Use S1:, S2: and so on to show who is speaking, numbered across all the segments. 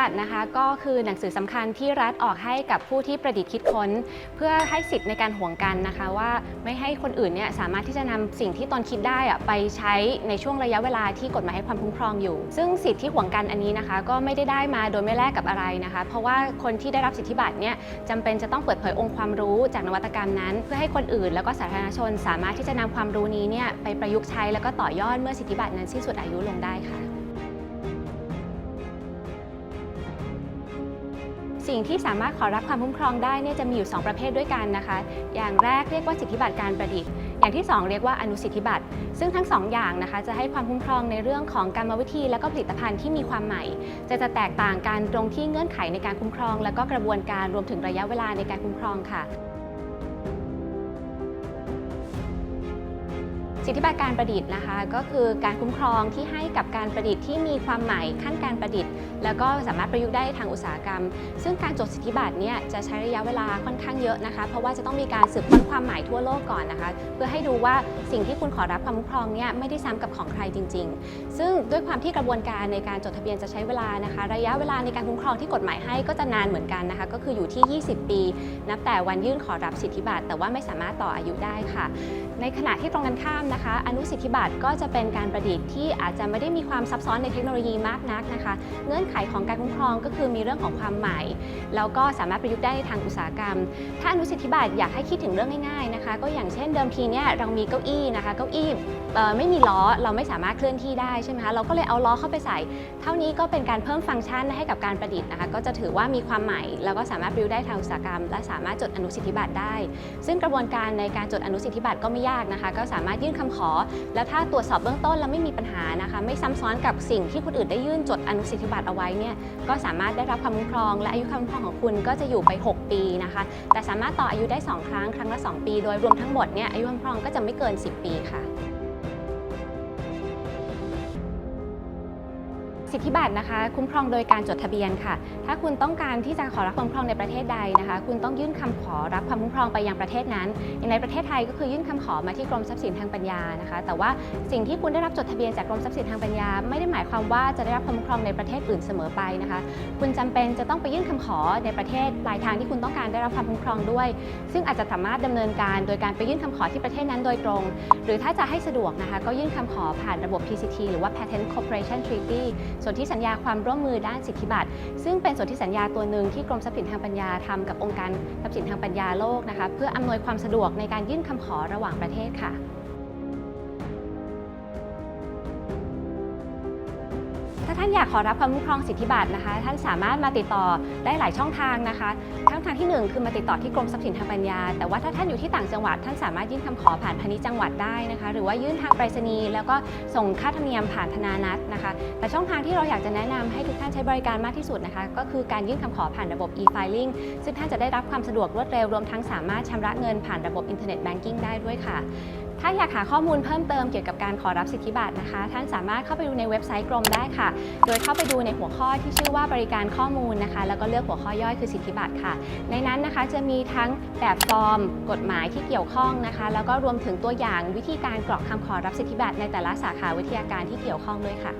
S1: บัตรนะคะ ก็คือหนังสือสำคัญที่รัฐออกให้กับผู้ที่ประดิษฐ์คิดค้น เพื่อให้สิทธิ์ในการห่วงกันนะคะ ว่าไม่ให้คนอื่นเนี่ยสามารถที่จะนำสิ่งที่ตนคิดได้อะไปใช้ในช่วงระยะเวลาที่กฎหมายให้ความคุ้มครองอยู่ ซึ่งสิทธิที่ห่วงกันอันนี้นะคะ ก็ไม่ได้ได้มาโดยไม่แลกกับอะไรนะคะ เพราะว่าคนที่ได้รับสิทธิบัตรเนี่ยจำเป็นจะต้องเปิดเผยองค์ความรู้จากนวัตกรรมนั้น เพื่อให้คนอื่น แล้วก็สาธารณชน สามารถที่จะนำความรู้นี้เนี่ยไปประยุกต์ใช้แล้วก็ต่อยอดเมื่อสิทธิบัตรนั้นสิ้นสุดอายุลงได้ค่ะ สิ่งที่สามารถขอรับความคุ้มครองได้เนี่ยจะมีอยู่ 2 ประเภทด้วยกันนะคะ อย่างแรกเรียกว่าสิทธิบัตรการประดิษฐ์ อย่างที่ 2 เรียกว่าอนุสิทธิบัตร ซึ่งทั้ง 2 อย่างนะคะจะให้ความคุ้มครองในเรื่องของกรรมวิธี และก็ผลิตภัณฑ์ที่มีความใหม่ จะจะแตกต่างกันตรงที่เงื่อนไขในการคุ้มครอง และก็กระบวนการรวมถึงระยะเวลาในการคุ้มครองค่ะ สิทธิบัตรการประดิษฐ์นะคะ ก็คือการคุ้มครองที่ให้กับการประดิษฐ์ที่มีความใหม่ขั้นการประดิษฐ์ แล้วก็สามารถประยุกต์ได้ทางอุตสาหกรรม ซึ่งการจดสิทธิบัตรเนี่ยจะใช้ระยะเวลาค่อนข้างเยอะนะคะ เพราะว่าจะต้องมีการสืบค้นความหมายทั่วโลกก่อนนะคะ เพื่อให้ดูว่าสิ่งที่คุณขอรับความคุ้มครองเนี่ยไม่ได้ซ้ำกับของใครจริง ๆ ซึ่งด้วยความที่กระบวนการในการจดทะเบียนจะใช้เวลานะคะ ระยะเวลาในการคุ้มครองที่กฎหมายให้ก็จะนานเหมือนกันนะคะ ก็คืออยู่ที่ 20 ปี นับแต่วันยื่นขอรับสิทธิบัตรแต่ว่าไม่สามารถต่ออายุได้ค่ะ ในขณะที่ตรงกันข้ามนะคะอนุสิทธิบัตรก็จะเป็นการประดิษฐ์ที่อาจจะไม่ได้มีความซับซ้อนในเทคโนโลยีมากนักนะคะ เงื่อนไขของการคุ้มครองก็คือมีเรื่องของความใหม่ แล้วก็สามารถประยุกต์ได้ในทางอุตสาหกรรม ถ้าอนุสิทธิบัตรอยากให้คิดถึงเรื่องง่ายๆนะคะ ก็อย่างเช่นเดิมทีเนี่ยเรามีเก้าอี้นะคะ เก้าอี้ไม่มีล้อเราไม่สามารถเคลื่อนที่ได้ใช่ไหมคะเราก็เลยเอาล้อเข้าไปใส่ เท่านี้ก็เป็นการเพิ่มฟังก์ชันให้กับการประดิษฐ์นะคะก็จะถือว่ามีความใหม่แล้วก็สามารถประยุกต์ได้ทางอุตสาหกรรม และสามารถจดอนุสิทธิบัตรได้ ซึ่งกระบวนการในการจดอนุสิทธิบัตรก็ไม่ยากนะคะ ก็สามารถยื่นคำขอ แล้วถ้าตรวจสอบเบื้องต้นแล้วไม่มีปัญหานะคะ ไม่ซ้ำซ้อนกับสิ่งที่คนอื่นได้ยื่นจดอนุสิทธิบัตรเอาไว้เนี่ยก็สามารถได้รับความคุ้มครอง และอายุความคุ้มครองของคุณก็จะอยู่ไป 6 ปีนะคะ แต่สามารถต่ออายุได้ 2 ครั้งครั้งละ 2 ปี โดยรวมทั้งหมดเนี่ยอายุความคุ้มครองก็จะไม่เกิน 10 ปีค่ะ สิทธิบัตรนะคะ คุ้มครองโดยการจดทะเบียนค่ะ ถ้าคุณต้องการที่จะขอรับความคุ้มครองในประเทศใดนะคะ คุณต้องยื่นคำขอรับความคุ้มครองไปยังประเทศนั้น อย่างในประเทศไทยก็คือยื่นคำขอมาที่กรมทรัพย์สินทางปัญญานะคะ แต่ว่าสิ่งที่คุณได้รับจดทะเบียนจากกรมทรัพย์สินทางปัญญา ไม่ได้หมายความว่าจะได้รับความคุ้มครองในประเทศอื่นเสมอไปนะคะ คุณจำเป็นจะต้องไปยื่นคำขอในประเทศปลายทางที่คุณต้องการได้รับความคุ้มครองด้วย ซึ่งอาจจะสามารถดำเนินการโดยการไปยื่นคำขอที่ประเทศนั้นโดยตรง หรือถ้าจะให้สะดวกนะคะ ก็ยื่นคำขอผ่านระบบ PCT หรือว่า Patent Cooperation Treaty ส่วนที่สัญญาความร่วมมือด้านสิทธิบัตรซึ่งเป็นส่วนที่สัญญาตัวหนึ่งที่กรมทรัพย์สินทางปัญญาทำกับองค์การทรัพย์สินทางปัญญาโลกนะคะเพื่ออำนวยความสะดวกในการยื่นคำขอระหว่างประเทศค่ะ ท่านอยากขอรับความคุ้มครองสิทธิบัตรนะคะ ท่านสามารถมาติดต่อได้หลายช่องทางนะคะช่องทางที่หนึ่งคือมาติดต่อที่กรมทรัพย์สินทางปัญญา แต่ว่าถ้าท่านอยู่ที่ต่างจังหวัด ท่านสามารถยื่นคำขอผ่านพาณิชย์จังหวัดได้นะคะ หรือว่ายื่นทางไปรษณีย์แล้วก็ส่งค่าธรรมเนียมผ่านธนานัตนะคะ แต่ช่องทางที่เราอยากจะแนะนำให้ทุกท่านใช้บริการมากที่สุดนะคะ ก็คือการยื่นคำขอผ่านระบบ e-filing ซึ่งท่านจะได้รับความสะดวกรวดเร็วรวมทั้งสามารถชำระเงินผ่านระบบอินเทอร์เน็ตแบงกิ้งได้ด้วยค่ะ ถ้าอยากหาข้อมูลเพิ่มเติมเกี่ยวกับการขอรับสิทธิบัตรนะคะ ท่านสามารถเข้าไปดูในเว็บไซต์กรมได้ค่ะ โดยเข้าไปดูในหัวข้อที่ชื่อว่าบริการข้อมูลนะคะ แล้วก็เลือกหัวข้อย่อยคือสิทธิบัตรค่ะ ในนั้นนะคะจะมีทั้งแบบฟอร์ม กฎหมายที่เกี่ยวข้องนะคะ แล้วก็รวมถึงตัวอย่างวิธีการกรอกคำขอรับสิทธิบัตรในแต่ละสาขาวิทยาการที่เกี่ยวข้องด้วยค่ะ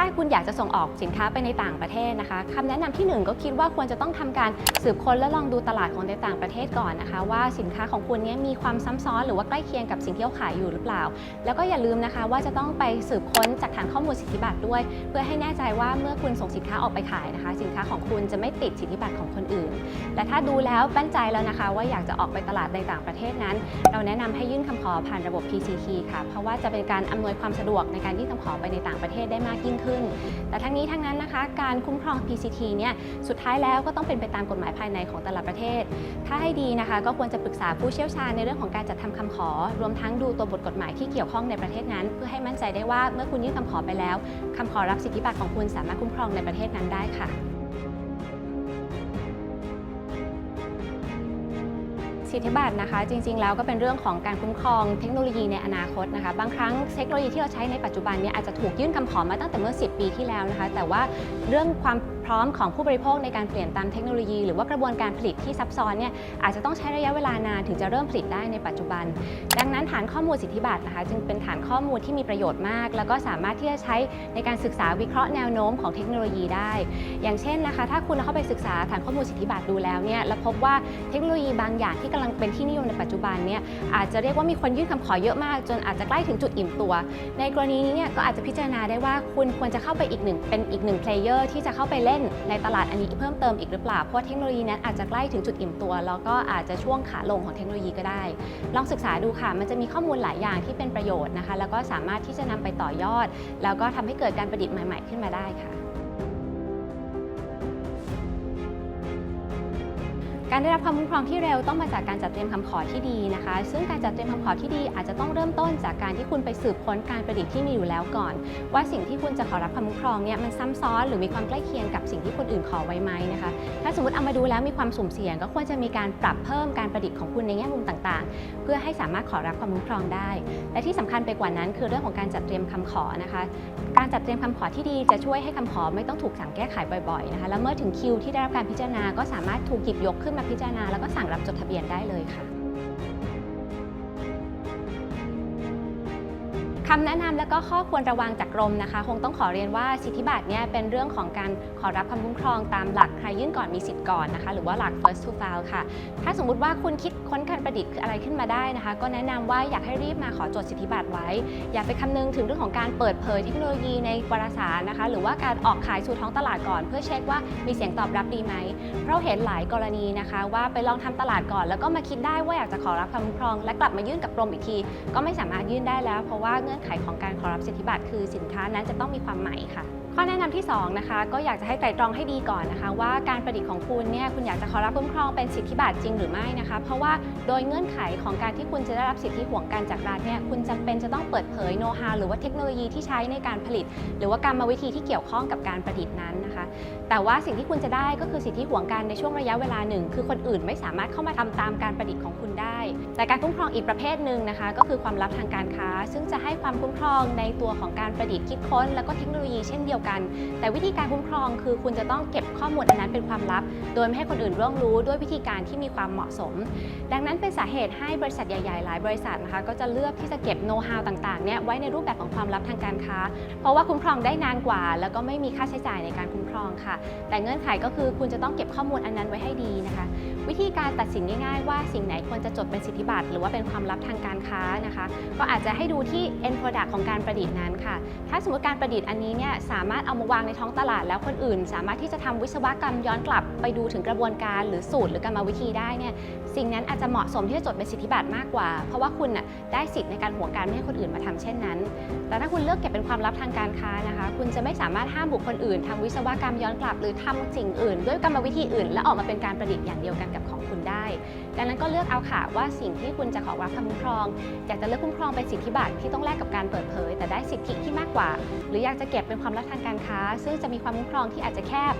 S1: ถ้าคุณอยากจะส่งออกสินค้าไปในต่างประเทศนะคะคำแนะนำที่หนึ่งก็คิดว่าควรจะต้องทำการสืบค้นและลองดูตลาดของในต่างประเทศก่อนนะคะ ว่าสินค้าของคุณเนี้มีความซ้ำซ้อนหรือว่าใกล้เคียงกับสิ่งที่เขาขายอยู่หรือเปล่า แล้วก็อย่าลืมนะคะว่าจะต้องไปสืบค้นจากฐานข้อมูลสิทธิบัตรด้วย เพื่อให้แน่ใจว่าเมื่อคุณส่งสินค้าออกไปขายนะคะ สินค้าของคุณจะไม่ติดสิทธิบัตรของคนอื่น และถ้าดูแล้วมั่นใจแล้วนะคะ ว่าอยากจะออกไปตลาดในต่างประเทศนั้น เราแนะนำให้ยื่นคำขอผ่านระบบ PCT ค่ะ เพราะว่าจะเป็นการอำนวยความสะดวกในการยื่นคำขอไปในต่างประเทศได้มากยิ่งขึ้นแต่ทั้งนี้ทั้งนั้นนะคะการคุ้มครอง PCT เนี่ยสุดท้ายแล้วก็ต้องเป็นไปตามกฎหมายภายในของแต่ละประเทศ ถ้าให้ดีนะคะก็ควรจะปรึกษาผู้เชี่ยวชาญในเรื่องของการจัดทำคำขอ รวมทั้งดูตัวบทกฎหมายที่เกี่ยวข้องในประเทศนั้น เพื่อให้มั่นใจได้ว่าเมื่อคุณยื่นคำขอไปแล้วคำขอรับสิทธิบัตรของคุณสามารถคุ้มครองในประเทศนั้นได้ค่ะ สิทธิบัตรนะคะ จริง ๆ แล้วก็เป็นเรื่องของการคุ้มครองเทคโนโลยีในอนาคตนะคะ บางครั้งเทคโนโลยีที่เราใช้ในปัจจุบันเนี่ยอาจจะถูกยื่นคำขอมาตั้งแต่เมื่อ 10 ปีที่แล้วนะคะ แต่ว่าเรื่องความ พร้อมของผู้บริโภคในการเปลี่ยนตามเทคโนโลยี หรือว่ากระบวนการผลิตที่ซับซ้อนเนี่ยอาจจะต้องใช้ระยะเวลานานถึงจะเริ่มผลิตได้ในปัจจุบัน ดังนั้นฐานข้อมูลสิทธิบัตรนะคะ จึงเป็นฐานข้อมูลที่มีประโยชน์มาก แล้วก็สามารถที่จะใช้ในการศึกษาวิเคราะห์แนวโน้มของเทคโนโลยีได้ อย่างเช่นนะคะ ถ้าคุณเข้าไปศึกษาฐานข้อมูลสิทธิบัตรดูแล้วเนี่ยแล้วพบว่าเทคโนโลยีบางอย่างที่กำลังเป็นที่นิยมในปัจจุบันเนี่ยอาจจะเรียกว่ามีคนยื่นคำขอเยอะมาก จนอาจจะใกล้ถึงจุดอิ่มตัว ในกรณีนี้เนี่ยก็อาจจะพิจารณาได้ว่าคุณควรจะเข้าไปอีกหนึ่งเป็นอีกหนึ่งเพลเยอร์ที่จะเข้าไปเล่นในตลาดอันนี้เพิ่มเติมอีกหรือเปล่า เพราะเทคโนโลยีนั้นอาจจะใกล้ถึงจุดอิ่มตัว แล้วก็อาจจะช่วงขาลงของเทคโนโลยีก็ได้ ลองศึกษาดูค่ะ มันจะมีข้อมูลหลายอย่างที่เป็นประโยชน์นะคะ แล้วก็สามารถที่จะนำไปต่อยอด แล้วก็ทำให้เกิดการประดิษฐ์ใหม่ ๆ ขึ้นมาได้ค่ะ การได้รับความคุ้มครองที่เร็วต้องมาจากการจัดเตรียมคำขอที่ดีนะคะ ซึ่งการจัดเตรียมคำขอที่ดีอาจจะต้องเริ่มต้นจากการที่คุณไปสืบค้นการประดิษฐ์ที่มีอยู่แล้วก่อน ว่าสิ่งที่คุณจะขอรับความคุ้มครองเนี่ยมันซ้ำซ้อนหรือมีความใกล้เคียงกับสิ่งที่คนอื่นขอไว้ไหมนะคะถ้าสมมติเอามาดูแล้วมีความสุ่มเสี่ยง ก็ควรจะมีการปรับเพิ่มการประดิษฐ์ของคุณในแง่มุมต่างๆ เพื่อให้สามารถขอรับความคุ้มครองได้ และที่สำคัญไปกว่านั้นคือเรื่องของการจัดเตรียมคำขอนะคะ การจัดเตรียมคำขอที่ดีจะช่วยให้คำขอไม่ต้องถูกสั่งแก้ไขบ่อยๆนะคะและเมื่อถึงคิวที่ได้รับการพิจารณาก็สามารถถูกหยิบยกขึ้นมาพิจารณาแล้วก็สั่งรับจดทะเบียนได้เลยค่ะ คำแนะนำและก็ข้อควรระวังจากกรมนะคะ คงต้องขอเรียนว่าสิทธิบัตรเนี่ยเป็นเรื่องของการขอรับความคุ้มครองตามหลักใครยื่นก่อนมีสิทธิ์ก่อนนะคะ หรือว่าหลัก first to file ค่ะ ถ้าสมมุติว่าคุณคิดค้นการประดิษฐ์อะไรขึ้นมาได้นะคะ ก็แนะนำว่าอยากให้รีบมาขอจดสิทธิบัตรไว้ อย่าไปคำนึงถึงเรื่องของการเปิดเผยเทคโนโลยีในวารสารนะคะ หรือว่าการออกขายสู่ท้องตลาดก่อน เพื่อเช็คว่ามีเสียงตอบรับดีไหม เพราะเห็นหลายกรณีนะคะ ว่าไปลองทำตลาดก่อน แล้วก็มาคิดได้ว่าอยากจะขอรับความคุ้มครอง และกลับมายื่นกับกรมอีกที ก็ไม่สามารถยื่นได้แล้ว เพราะว่าเงื่อนไขของการขอรับสิทธิบัตรคือสินค้านั้นจะต้องมีความใหม่ค่ะ ข้อแนะนำที่สองนะคะก็อยากจะให้ไตรตรองให้ดีก่อนนะคะ ว่าการประดิษฐ์ของคุณเนี่ยคุณอยากจะขอรับคุ้มครองเป็นสิทธิบัตรจริงหรือไม่นะคะ เพราะว่าโดยเงื่อนไขของการที่คุณจะได้รับสิทธิห่วงการจากรัฐเนี่ยคุณจำเป็นจะต้องเปิดเผยโน้ตฮาวหรือว่าเทคโนโลยีที่ใช้ในการผลิต หรือว่ากรรมวิธีที่เกี่ยวข้องกับการประดิษฐ์นั้นนะคะ แต่ว่าสิ่งที่คุณจะได้ก็คือสิทธิห่วงการในช่วงระยะเวลาหนึ่งคือคนอื่นไม่สามารถเข้ามาทำตามการประดิษฐ์ของคุณได้ แต่การคุ้มครองอีกประเภทหนึ่งนะคะ ก็คือความลับทางการค้า ซึ่งจะให้ความคุ้มครองในตัวของการประดิษฐ์คิดค้น แล้วก็เทคโนโลยีเช่นเดียวกันแต่วิธีการคุ้มครองคือคุณจะต้องเก็บข้อมูลอันนั้นเป็นความลับ โดยไม่ให้คนอื่นร่วงรู้ด้วยวิธีการที่มีความเหมาะสม ดังนั้นเป็นสาเหตุให้บริษัทใหญ่ๆ หลายบริษัทนะคะก็จะเลือกที่จะเก็บโน้ตฮาวต่างๆเนี่ยไว้ในรูปแบบของความลับทางการค้า เพราะว่าคุ้มครองได้นานกว่า แล้วก็ไม่มีค่าใช้จ่ายในการคุ้มครองค่ะ แต่เงื่อนไขก็คือคุณจะต้องเก็บข้อมูลอันนั้นไว้ให้ดีนะคะ วิธีการตัดสินง่ายๆ ว่าสิ่งไหนควรจะจดเป็นสิทธิบัตรหรือว่าเป็นความลับทางการค้านะคะ ก็อาจจะให้ดูที่ end product ของการประดิษฐ์นั้นค่ะ ถ้าสมมติการประดิษฐ์อันนี้เนี่ยสามารถเอามาวางในท้องตลาด แล้วคนอื่น สามารถที่จะทำวิศวกรรมย้อนกลับไปดูถึงกระบวนการ หรือสูตรหรือกรรมวิธีได้เนี่ยสิ่งนั้นอาจจะเหมาะสมที่จะจดเป็นสิทธิบัตรมากกว่า เพราะว่าคุณน่ะได้สิทธิ์ในการห่วงการไม่ให้คนอื่นมาทำเช่นนั้น แต่ถ้าคุณเลือกเก็บเป็นความลับทางการค้านะคะ คุณจะไม่สามารถห้ามบุคคลอื่นทำวิศวกรรมย้อนกลับ หรือทำสิ่งอื่น ด้วยกรรมวิธีอื่น และออกมาเป็นการประดิษฐ์อย่างเดียวกันกับของคุณได้ ดังนั้นก็เลือกเอาค่ะว่าสิ่งที่คุณจะขอรับคำคุ้มครอง อยากจะเลือกคุ้มครองเป็นสิทธิบัตรที่ต้องแลกกับการเปิดเผย แต่ได้สิทธิที่มากกว่า หรืออยากจะเก็บเป็นความลับทางการค้า ซึ่งจะมีความคุ้มครองที่อาจจะแคบ